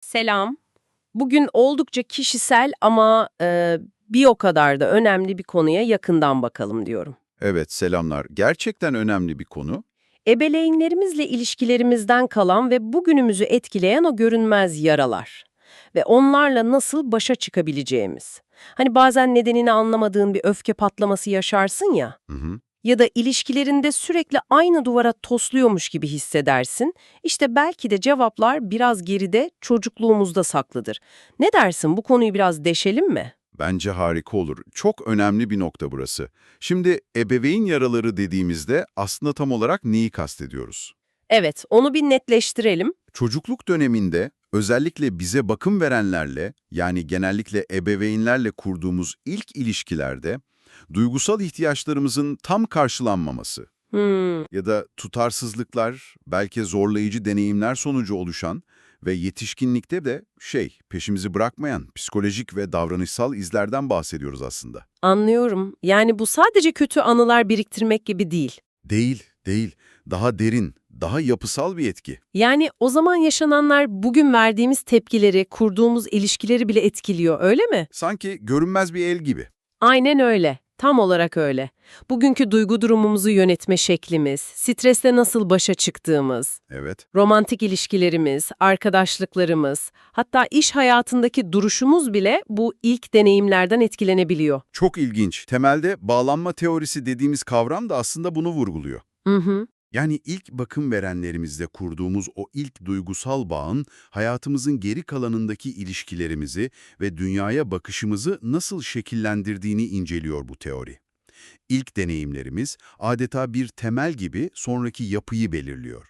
Selam. Bugün oldukça kişisel ama e, bir o kadar da önemli bir konuya yakından bakalım diyorum. Evet, selamlar. Gerçekten önemli bir konu. Ebeveynlerimizle ilişkilerimizden kalan ve bugünümüzü etkileyen o görünmez yaralar. Ve onlarla nasıl başa çıkabileceğimiz. Hani bazen nedenini anlamadığın bir öfke patlaması yaşarsın ya. Hı hı. Ya da ilişkilerinde sürekli aynı duvara tosluyormuş gibi hissedersin. İşte belki de cevaplar biraz geride, çocukluğumuzda saklıdır. Ne dersin bu konuyu biraz deşelim mi? Bence harika olur. Çok önemli bir nokta burası. Şimdi ebeveyn yaraları dediğimizde aslında tam olarak neyi kastediyoruz? Evet, onu bir netleştirelim. Çocukluk döneminde özellikle bize bakım verenlerle yani genellikle ebeveynlerle kurduğumuz ilk ilişkilerde duygusal ihtiyaçlarımızın tam karşılanmaması Hmm, ya da tutarsızlıklar, belki zorlayıcı deneyimler sonucu oluşan ve yetişkinlikte de şey, peşimizi bırakmayan psikolojik ve davranışsal izlerden bahsediyoruz aslında. anlıyorum. Yani bu sadece kötü anılar biriktirmek gibi değil. Değil, değil. Daha derin, daha yapısal bir etki. Yani o zaman yaşananlar bugün verdiğimiz tepkileri, kurduğumuz ilişkileri bile etkiliyor, öyle mi? Sanki görünmez bir el gibi. Aynen öyle. Tam olarak öyle. Bugünkü duygu durumumuzu yönetme şeklimiz, stresle nasıl başa çıktığımız, Evet, romantik ilişkilerimiz, arkadaşlıklarımız, hatta iş hayatındaki duruşumuz bile bu ilk deneyimlerden etkilenebiliyor. çok ilginç. Temelde bağlanma teorisi dediğimiz kavram da aslında bunu vurguluyor. Hı hı. Yani ilk bakım verenlerimizle kurduğumuz o ilk duygusal bağın hayatımızın geri kalanındaki ilişkilerimizi ve dünyaya bakışımızı nasıl şekillendirdiğini inceliyor bu teori. İlk deneyimlerimiz adeta bir temel gibi sonraki yapıyı belirliyor.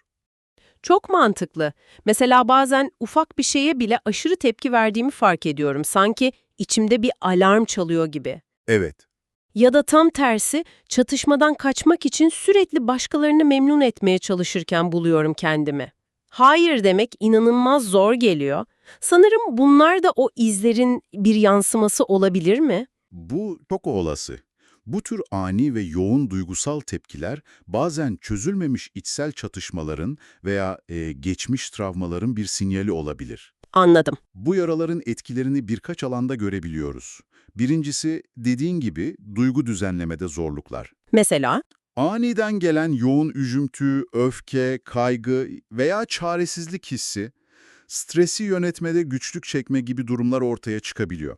Çok mantıklı. Mesela bazen ufak bir şeye bile aşırı tepki verdiğimi fark ediyorum. Sanki içimde bir alarm çalıyor gibi. Evet, Ya da tam tersi, çatışmadan kaçmak için sürekli başkalarını memnun etmeye çalışırken buluyorum kendimi. Hayır demek inanılmaz zor geliyor. Sanırım bunlar da o izlerin bir yansıması olabilir mi? bu çok olası. Bu tür ani ve yoğun duygusal tepkiler bazen çözülmemiş içsel çatışmaların veya e, geçmiş travmaların bir sinyali olabilir. Anladım. Bu yaraların etkilerini birkaç alanda görebiliyoruz. Birincisi, dediğin gibi duygu düzenlemede zorluklar. Mesela? Aniden gelen yoğun üzüntü, öfke, kaygı veya çaresizlik hissi, stresi yönetmede güçlük çekme gibi durumlar ortaya çıkabiliyor.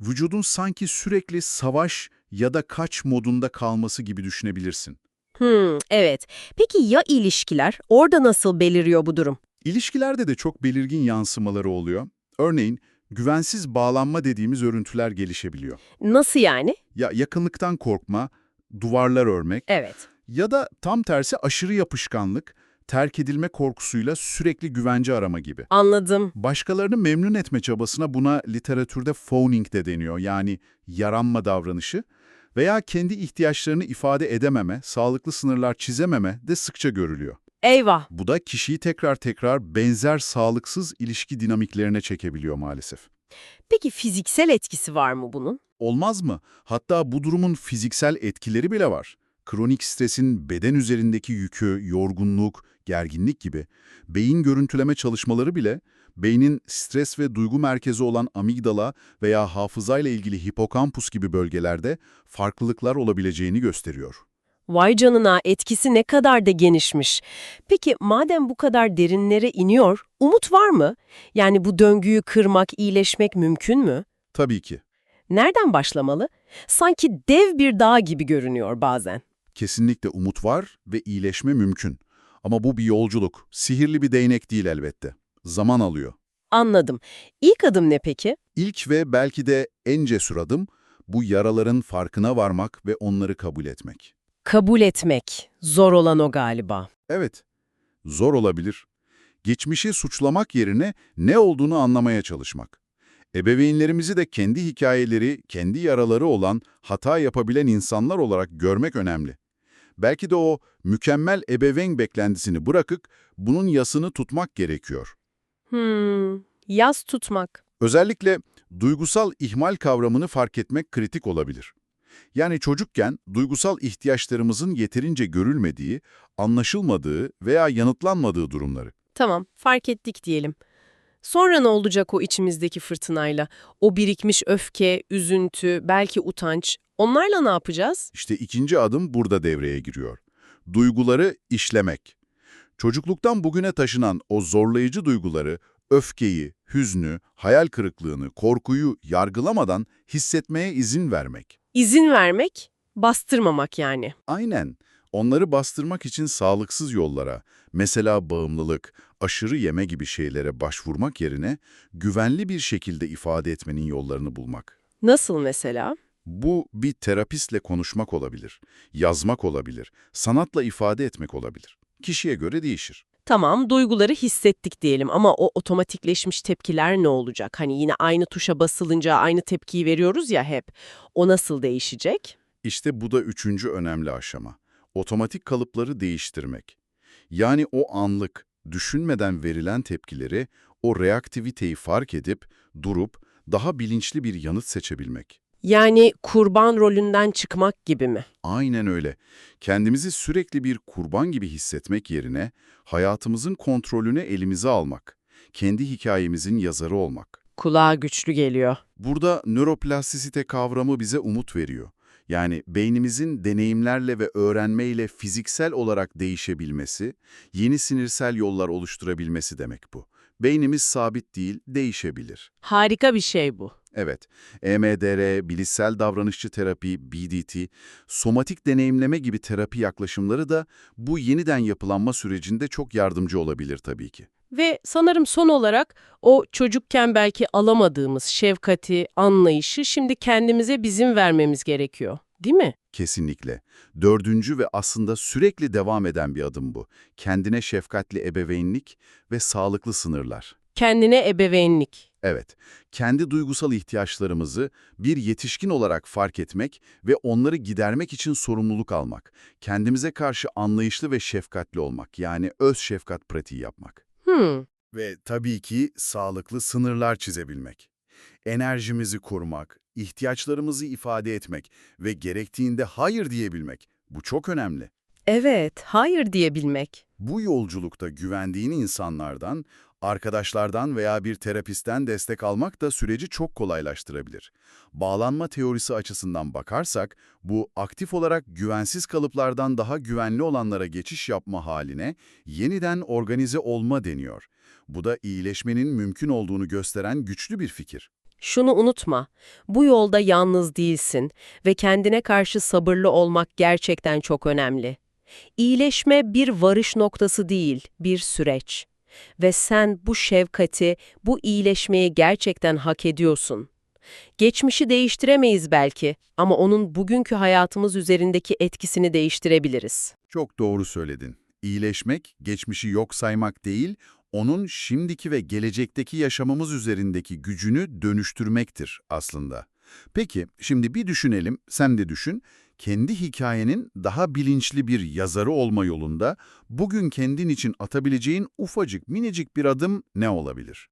Vücudun sanki sürekli savaş ya da kaç modunda kalması gibi düşünebilirsin. Hmm, evet. Peki ya ilişkiler? Orada nasıl beliriyor bu durum? İlişkilerde de çok belirgin yansımaları oluyor. Örneğin, güvensiz bağlanma dediğimiz örüntüler gelişebiliyor. Nasıl yani? Ya yakınlıktan korkma, duvarlar örmek Evet. ya da tam tersi aşırı yapışkanlık, terk edilme korkusuyla sürekli güvence arama gibi. Anladım. Başkalarını memnun etme çabasına buna literatürde phoning de deniyor yani yaranma davranışı veya kendi ihtiyaçlarını ifade edememe, sağlıklı sınırlar çizememe de sıkça görülüyor. Eyvah. Bu da kişiyi tekrar tekrar benzer sağlıksız ilişki dinamiklerine çekebiliyor maalesef. Peki fiziksel etkisi var mı bunun? Olmaz mı? Hatta bu durumun fiziksel etkileri bile var. Kronik stresin beden üzerindeki yükü, yorgunluk, gerginlik gibi beyin görüntüleme çalışmaları bile beynin stres ve duygu merkezi olan amigdala veya hafızayla ilgili hipokampus gibi bölgelerde farklılıklar olabileceğini gösteriyor. Vay canına etkisi ne kadar da genişmiş. Peki madem bu kadar derinlere iniyor, umut var mı? Yani bu döngüyü kırmak, iyileşmek mümkün mü? Tabii ki. Nereden başlamalı? Sanki dev bir dağ gibi görünüyor bazen. Kesinlikle umut var ve iyileşme mümkün. Ama bu bir yolculuk. Sihirli bir değnek değil elbette. Zaman alıyor. Anladım. İlk adım ne peki? İlk ve belki de en cesur adım bu yaraların farkına varmak ve onları kabul etmek. Kabul etmek. Zor olan o galiba. Evet, zor olabilir. Geçmişi suçlamak yerine ne olduğunu anlamaya çalışmak. Ebeveynlerimizi de kendi hikayeleri, kendi yaraları olan, hata yapabilen insanlar olarak görmek önemli. Belki de o mükemmel ebeveyn beklentisini bırakıp bunun yasını tutmak gerekiyor. Hmm, yaz tutmak. Özellikle duygusal ihmal kavramını fark etmek kritik olabilir. Yani çocukken duygusal ihtiyaçlarımızın yeterince görülmediği, anlaşılmadığı veya yanıtlanmadığı durumları. Tamam, fark ettik diyelim. Sonra ne olacak o içimizdeki fırtınayla? O birikmiş öfke, üzüntü, belki utanç. Onlarla ne yapacağız? İşte ikinci adım burada devreye giriyor. Duyguları işlemek. Çocukluktan bugüne taşınan o zorlayıcı duyguları, öfkeyi, hüznü, hayal kırıklığını, korkuyu yargılamadan hissetmeye izin vermek. İzin vermek, bastırmamak yani. Aynen. Onları bastırmak için sağlıksız yollara, mesela bağımlılık, aşırı yeme gibi şeylere başvurmak yerine güvenli bir şekilde ifade etmenin yollarını bulmak. Nasıl mesela? Bu bir terapistle konuşmak olabilir, yazmak olabilir, sanatla ifade etmek olabilir. Kişiye göre değişir. Tamam, duyguları hissettik diyelim ama o otomatikleşmiş tepkiler ne olacak? Hani yine aynı tuşa basılınca aynı tepkiyi veriyoruz ya hep. O nasıl değişecek? İşte bu da üçüncü önemli aşama. Otomatik kalıpları değiştirmek. Yani o anlık, düşünmeden verilen tepkileri, o reaktiviteyi fark edip, durup, daha bilinçli bir yanıt seçebilmek. Yani kurban rolünden çıkmak gibi mi? Aynen öyle. Kendimizi sürekli bir kurban gibi hissetmek yerine hayatımızın kontrolünü elimize almak, kendi hikayemizin yazarı olmak. Kulağa güçlü geliyor. Burada nöroplastisite kavramı bize umut veriyor. Yani beynimizin deneyimlerle ve öğrenmeyle fiziksel olarak değişebilmesi, yeni sinirsel yollar oluşturabilmesi demek bu. Beynimiz sabit değil, değişebilir. Harika bir şey bu. Evet, EMDR, bilişsel davranışçı terapi, BDT, somatik deneyimleme gibi terapi yaklaşımları da bu yeniden yapılanma sürecinde çok yardımcı olabilir tabii ki. Ve sanırım son olarak o çocukken belki alamadığımız şefkati, anlayışı şimdi kendimize bizim vermemiz gerekiyor. Değil mi? Kesinlikle. Dördüncü ve aslında sürekli devam eden bir adım bu. Kendine şefkatli ebeveynlik ve sağlıklı sınırlar. Kendine ebeveynlik. Evet, kendi duygusal ihtiyaçlarımızı bir yetişkin olarak fark etmek ve onları gidermek için sorumluluk almak. Kendimize karşı anlayışlı ve şefkatli olmak, yani öz şefkat pratiği yapmak. Hmm. Ve tabii ki sağlıklı sınırlar çizebilmek. Enerjimizi korumak, ihtiyaçlarımızı ifade etmek ve gerektiğinde hayır diyebilmek. Bu çok önemli. Evet, hayır diyebilmek. Bu yolculukta güvendiğin insanlardan, arkadaşlardan veya bir terapistten destek almak da süreci çok kolaylaştırabilir. Bağlanma teorisi açısından bakarsak, bu aktif olarak güvensiz kalıplardan daha güvenli olanlara geçiş yapma haline yeniden organize olma deniyor. Bu da iyileşmenin mümkün olduğunu gösteren güçlü bir fikir. Şunu unutma, bu yolda yalnız değilsin ve kendine karşı sabırlı olmak gerçekten çok önemli. İyileşme bir varış noktası değil, bir süreç. Ve sen bu şefkati, bu iyileşmeyi gerçekten hak ediyorsun. Geçmişi değiştiremeyiz belki ama onun bugünkü hayatımız üzerindeki etkisini değiştirebiliriz. Çok doğru söyledin. İyileşmek, geçmişi yok saymak değil, onun şimdiki ve gelecekteki yaşamımız üzerindeki gücünü dönüştürmektir aslında. Peki, şimdi bir düşünelim, sen de düşün. Kendi hikayenin daha bilinçli bir yazarı olma yolunda bugün kendin için atabileceğin ufacık minicik bir adım ne olabilir?